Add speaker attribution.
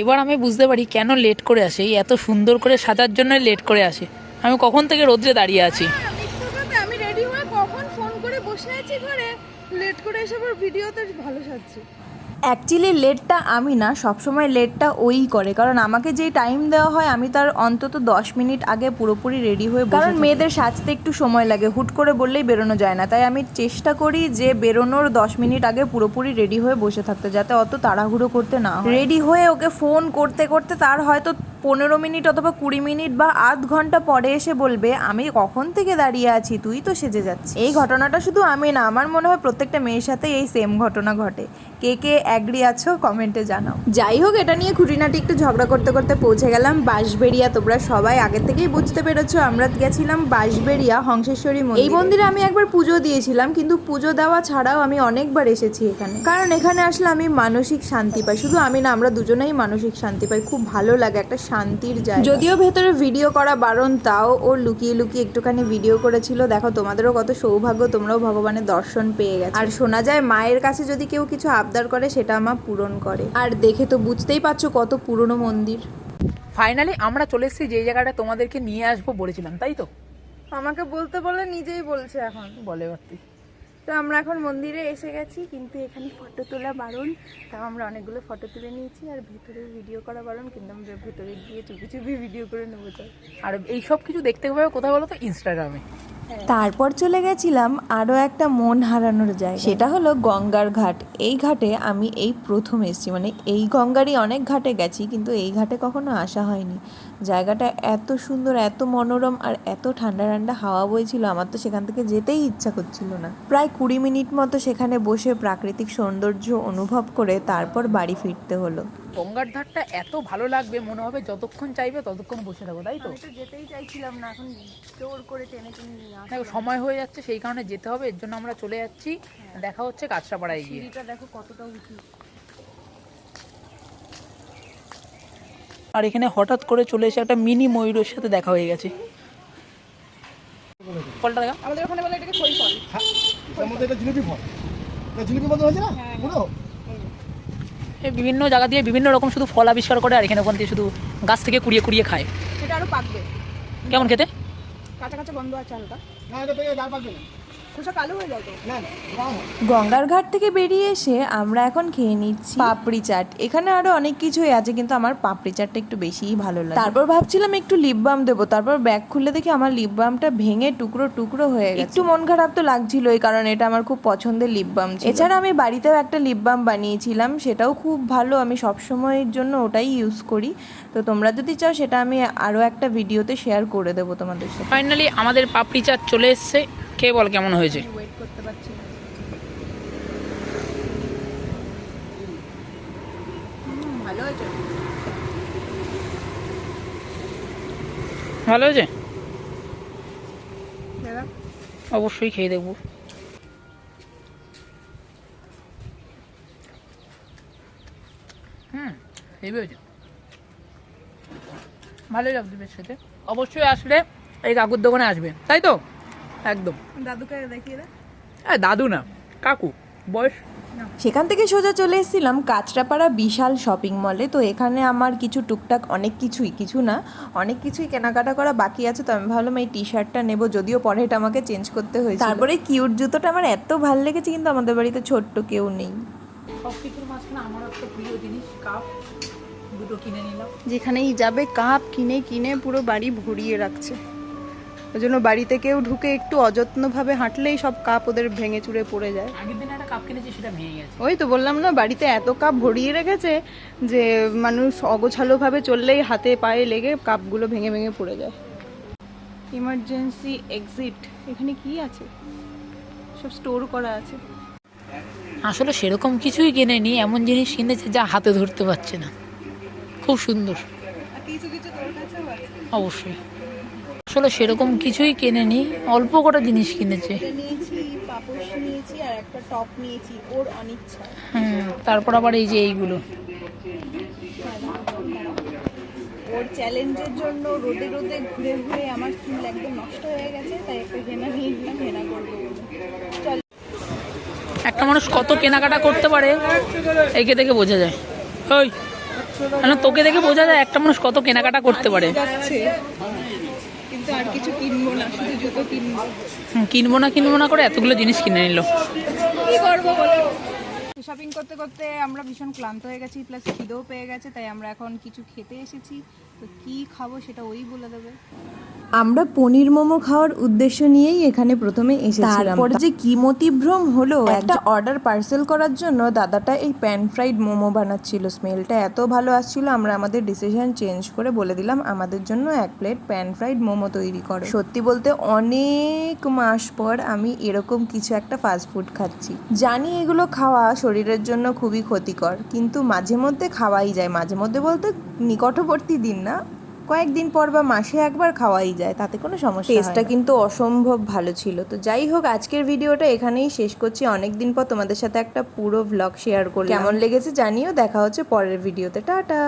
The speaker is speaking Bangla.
Speaker 1: এবার আমি বুঝতে পারি কেন লেট করে আসে এত সুন্দর করে সাজার জন্য লেট করে আসে। আমি কখন থেকে রোদ্রে দাঁড়িয়ে আছি?
Speaker 2: লেট করে এসে ভিডিওতে ভালো সাজছে।
Speaker 3: অ্যাকচুয়ালি লেটটা আমি না সবসময় লেটটা ওই করে। কারণ আমাকে যে টাইম দেওয়া হয় আমি তার অন্তত দশ মিনিট আগে পুরোপুরি রেডি হয়ে কারণ মেয়েদের সাজতে একটু সময় লাগে হুট করে বললেই বেরোনো যায় না। তাই আমি চেষ্টা করি যে বেরোনোর দশ মিনিট আগে পুরোপুরি রেডি হয়ে বসে থাকতে যাতে অত তাড়াহুড়ো করতে না রেডি হয়ে ওকে ফোন করতে করতে তার হয়তো পনেরো মিনিট অথবা কুড়ি মিনিট বা আধ ঘণ্টা পরে এসে বলবে, আমি কখন থেকে দাঁড়িয়ে আছি? তুই তো সেজে যাচ্ছিস। এই ঘটনাটা শুধু আমি না, আমার মনে হয় প্রত্যেকটা মেয়ের সাথে এই সেম ঘটনা ঘটে। কে কে অ্যাগ্রি আছো কমেন্টে জানাও। যাই হোক, এটা নিয়ে খুঁটিনাটি একটু ঝগড়া করতে করতে পৌঁছে গেলাম বাঁশবেড়িয়া। তোমরা সবাই আগে থেকেই বুঝতে পেরেছ, আমরা গেছিলাম বাঁশবেড়িয়া হংসেশ্বরী মন্দির। এই মন্দিরে আমি একবার পুজো দিয়েছিলাম, কিন্তু পুজো দেওয়া ছাড়াও আমি অনেকবার এসেছি এখানে। কারণ এখানে আসলে আমি মানসিক শান্তি পাই। শুধু আমি না, আমরা দুজনেই মানসিক শান্তি পাই। খুব ভালো লাগে, একটা শান্তির জায়গা। যদিও ভেতরে ভিডিও করা বারণ তাও ও লুকিয়ে লুকিয়ে একটুখানি ভিডিও করেছিল। দেখো তোমাদেরও কত সৌভাগ্য তোমরাও ভগবানের দর্শন পেয়ে গেছো। আর শোনা যায় মায়ের কাছে যদি কেউ কিছু আবদার করে সেটা আমার পূরণ করে। আর দেখে তো বুঝতেই পারছ কত পুরনো মন্দির।
Speaker 1: ফাইনালি আমরা চলে এসেছি যে জায়গাটা তোমাদেরকে নিয়ে আসব বলেছিলাম তাই তো?
Speaker 2: আমাকে বলতে বলে নিজেই বলছে এখন।
Speaker 1: বলে তুই।
Speaker 2: তো আমরা এখন মন্দিরে এসে গেছি কিন্তু এখানে ফটো তোলা বারণ। তাও আমরা অনেকগুলো ফটো তুলে নিয়েছি আর ভেতরে ভিডিও করা বারণ কিন্তু আমরা ভেতরে গিয়ে চুপি চুপি ভিডিও করে নেব তো
Speaker 1: আর এই সব কিছু দেখতে পাবে কোথায় বলো তো? ইনস্টাগ্রামে
Speaker 3: তারপর চলে গেছিলাম আরও একটা মন হারানোর জায়গা সেটা হলো গঙ্গার ঘাট। এই ঘাটে আমি এই প্রথম এসেছি। মানে এই গঙ্গারই অনেক ঘাটে গেছি কিন্তু এই ঘাটে কখনো আসা হয়নি। জায়গাটা এত সুন্দর এত মনোরম আর এত ঠান্ডা ঠান্ডা হাওয়া বইছিল। আমার তো সেখান থেকে যেতেই ইচ্ছা করছিল না। প্রায় কুড়ি মিনিট মতো সেখানে বসে প্রাকৃতিক সৌন্দর্য অনুভব করে তারপর বাড়ি ফিরতে হলো।
Speaker 1: গঙ্গার ধারটা এত ভালো লাগবে মনে হবে যতক্ষণ চাইবে ততক্ষণ বসে থাকো তাই তো?
Speaker 2: আমি তো যেতেই চাইছিলাম না এখন জোর করে টেনে টেনে নিয়ে
Speaker 1: সময় হয়ে যাচ্ছে সেই কারণে যেতে হবে এর জন্য আমরা চলে যাচ্ছি। দেখা হচ্ছে কাঁচরাপাড়ায় গিয়ে।
Speaker 2: সিঁড়িটা দেখো কতটা উঁচু।
Speaker 1: আর এখানে হঠাৎ করে চলে এসে একটা মিনি ময়ূরের সাথে দেখা হয়ে গেছে। ফলটা দেখা
Speaker 2: আমাদের ওখানে বলে এটাকে ফল
Speaker 4: তার মধ্যে এটা জিলিপি ফল। এটা জিলিপি মতো হয়েছে না? পুরো?
Speaker 1: বিভিন্ন জায়গা দিয়ে বিভিন্ন রকম শুধু ফল আবিষ্কার করে আর এখানে ওখান দিয়ে শুধু গাছ থেকে কুড়িয়ে কুড়িয়ে খায়।
Speaker 2: সেটা আরও পাকবে।
Speaker 1: কেমন খেতে?
Speaker 2: কাঁচা কাঁচা বন্ধ আছে হালকা।
Speaker 4: না এটা পেয়ে ডাল পাকবে না।
Speaker 2: খোসা কালো হয়ে যায়
Speaker 4: না না রং।
Speaker 3: গঙ্গার ঘাট থেকে বেরিয়ে এসে আমরা এখন খেয়ে নিচ্ছি পাপড়ি চাট। এখানে আরও অনেক কিছুই আছে কিন্তু আমার পাপড়ি চাটটা একটু বেশিই ভালো লাগে। তারপর ভাবছিলাম একটু লিপ বাম দেবো তারপর ব্যাগ খুলে দেখি আমার লিপ বামটা ভেঙে টুকরো টুকরো হয়ে গেছে। একটু মন খারাপ তো লাগছিলই কারণ এটা আমার খুব পছন্দের লিপ বাম এছাড়া আমি বাড়িতেও একটা লিপ বাম বানিয়েছিলাম সেটাও খুব ভালো আমি সব সময়ের জন্য ওটাই ইউজ করি। তো তোমরা যদি চাও সেটা আমি আরও একটা ভিডিওতে শেয়ার করে দেবো তোমাদের সাথে।
Speaker 1: ফাইনালি আমাদের পাপড়ি চাট চলে এসছে। কে বল কেমন হয়েছে।
Speaker 2: ওয়েট করতে পারছি না। ভালো হয়েছে।
Speaker 1: ভালো হয়েছে? অবশ্যই খেয়ে দেখব। হুম হেভি হয়েছে। ভালোই লাগছে বেশ খেতে। অবশ্যই আসলে এই কাকুর দোকানে আসবে তাই তো? একদম।
Speaker 2: দাদুকে দেখিয়ে দে।
Speaker 1: হ্যাঁ দাদু না কাকু বয়স?
Speaker 3: সেখান থেকে সোজা চলে এসেছিলাম কাঁচরাপাড়া বিশাল শপিং মলে। তো এখানে আমার কিছু টুকটাক অনেক কিছুই কিছু না অনেক কিছুই কেনাকাটা করা বাকি আছে। তো আমি ভাবলাম এই টি শার্টটা নেব যদিও পরে এটা আমাকে চেঞ্জ করতে হয়েছে তারপরে কিউট জুতোটা আমার এত ভালো লেগেছে কিন্তু আমাদের বাড়িতে ছোট্ট কেউ নেই।
Speaker 1: সব কিছুর মাঝখানে আমার একটা প্রিয় জিনিস কাপ। দুটো কিনে নিলাম।
Speaker 2: যেখানেই যাবে কাপ কিনে কিনে পুরো বাড়ি ভরিয়ে রাখছে। ওই জন্য বাড়িতে কেউ ঢুকে একটু অযত্নভাবে হাঁটলেই সব কাপ ওদের ভেঙে চুরে পড়ে যায়।
Speaker 1: আগের দিন একটা কাপ কিনেছি সেটা ভেঙে গেছে।
Speaker 2: ওই তো বললাম না বাড়িতে এত কাপ ভরিয়ে রেখেছে যে মানুষ অগোছালোভাবে চললেই হাতে পায়ে লেগে কাপগুলো ভেঙে ভেঙে পড়ে যায়। ইমার্জেন্সি এক্সিট এখানে কি আছে? সব স্টোর করা আছে।
Speaker 1: আসলে সেরকম কিছুই কিনেনি এমন জিনিস কিনেছে যা হাতে ধরতে পারছে না। খুব সুন্দর।
Speaker 2: কিছু কিছু
Speaker 1: অবশ্যই। আসলে সেরকম কিছুই কেনেনি অল্প কটা জিনিস কিনেছে।
Speaker 2: নিয়েছি পাপোশ নিয়েছি আর একটা টপ নিয়েছি ওর অনিচ্ছা।
Speaker 1: হুম তারপর আবার এই যে এইগুলো।
Speaker 2: ওর চ্যালেঞ্জের জন্য রোদে রোদে ঘুরে ঘুরে আমার চুল একদম নষ্ট হয়ে গেছে তাই একটা হেনা নিয়ে নিলাম হেনা করব। চল।
Speaker 1: একটা মানুষ কত কেনাকাটা করতে পারে একে থেকে বোঝা যায়। ওই তোকে দেখে বোঝা যায় একটা মানুষ কত কেনাকাটা করতে পারে।
Speaker 2: কিন্তু আর কিছু কিনবো না শুধু জুতো কিনবো।
Speaker 1: কিনবো না কিনবো না করে এতগুলো জিনিস কিনে নিল।
Speaker 2: কি করব বলো? শপিং করতে করতে আমরা ভীষণ ক্লান্ত হয়ে গেছি প্লাস খিদেও পেয়ে গেছে তাই আমরা এখন কিছু খেতে এসেছি। তো কি খাব সেটা ওই বলে দেবে।
Speaker 3: আমরা পনির মোমো খাওয়ার উদ্দেশ্য নিয়েই এখানে প্রথমে এসেছিলাম। তারপর যে কি মতিভ্রম হলো একটা অর্ডার পার্সেল করার জন্য দাদাটা এই প্যান ফ্রাইড মোমো বানাচ্ছিল। স্মেলটা এত ভালো আসছিল আমরা আমাদের ডিসিশন চেঞ্জ করে বলে দিলাম আমাদের জন্য এক প্লেট প্যান ফ্রাইড মোমো তৈরি করো। সত্যি বলতে অনেক মাস পর আমি এরকম কিছু একটা ফাস্ট ফুড খাচ্ছি। জানি এগুলো খাওয়া শরীরের জন্য খুবই ক্ষতিকর। কিন্তু মাঝে মধ্যে খাওয়াই যায়। মাঝে মধ্যে বলতে নিকটবর্তী দিন না কয়েকদিন পর বা মাসে একবার খাওয়াই যায়। তাতে কোনো সমস্যা টেস্টটা কিন্তু অসম্ভব ভালো ছিল। তো যাই হোক আজকের ভিডিওটা এখানেই শেষ করছি। অনেক দিন পর তোমাদের সাথে একটা পুরো ভ্লগ শেয়ার করলাম। কেমন লেগেছে জানিও। দেখা হচ্ছে পরের ভিডিওতে। টাটা!